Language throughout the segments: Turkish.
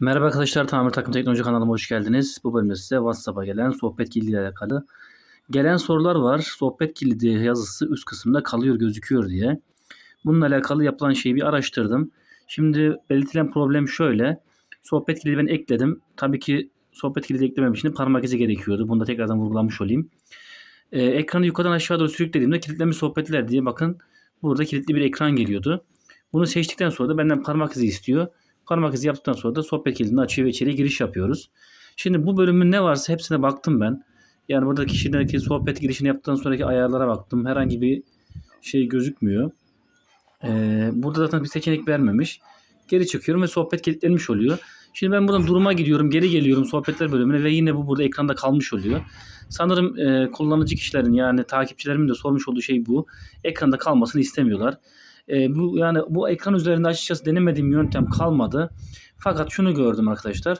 Merhaba arkadaşlar, Tamir Takım Teknoloji kanalıma hoş geldiniz. Bu bölümde size WhatsApp'a gelen sohbet kilidi ile alakalı gelen sorular var. Sohbet kilidi yazısı üst kısımda kalıyor gözüküyor diye. Bununla alakalı yapılan şeyi bir araştırdım. Şimdi belirtilen problem şöyle. Sohbet kilidi ben ekledim. Tabii ki sohbet kilidi eklemem için parmak izi gerekiyordu. Bunu da tekrardan vurgulamış olayım. Ee, ekranı yukarıdan aşağı doğru sürüklediğimde kilitlenmiş sohbetler diye bakın burada kilitli bir ekran geliyordu. Bunu seçtikten sonra da benden parmak izi istiyor. Parmak izi yaptıktan sonra da sohbet kilidini açıyor ve içeriye giriş yapıyoruz. Şimdi bu bölümün ne varsa hepsine baktım ben. Yani burada kişideki sohbet girişini yaptıktan sonraki ayarlara baktım. Herhangi bir şey gözükmüyor. Ee, burada zaten bir seçenek vermemiş. Geri çıkıyorum ve sohbet kilitlenmiş oluyor. Şimdi ben buradan duruma gidiyorum, geri geliyorum sohbetler bölümüne ve yine bu burada ekranda kalmış oluyor. Sanırım e, kullanıcı kişilerin yani takipçilerimin de sormuş olduğu şey bu. Ekranda kalmasını istemiyorlar. E, bu yani bu ekran üzerinde açıkçası denemediğim yöntem kalmadı. Fakat şunu gördüm arkadaşlar.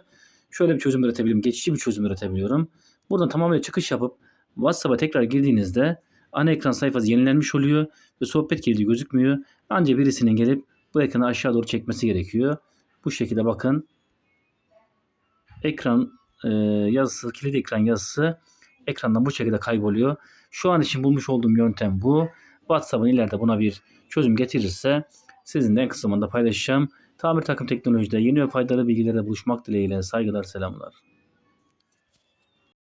Şöyle bir çözüm üretebilirim. Geçici bir çözüm üretebiliyorum. Buradan tamamıyla çıkış yapıp WhatsApp'a tekrar girdiğinizde ana ekran sayfası yenilenmiş oluyor ve sohbet kilidi gözükmüyor. Ancak birisinin gelip bu ekranı aşağı doğru çekmesi gerekiyor. Bu şekilde bakın. Ekran e, yazısı, kilit ekran yazısı ekrandan bu şekilde kayboluyor. Şu an için bulmuş olduğum yöntem bu. WhatsApp'ın ileride buna bir çözüm getirirse sizinle en kısa zamanda paylaşacağım. Tamir takım teknolojide yeni ve faydalı bilgilerle buluşmak dileğiyle saygılar selamlar.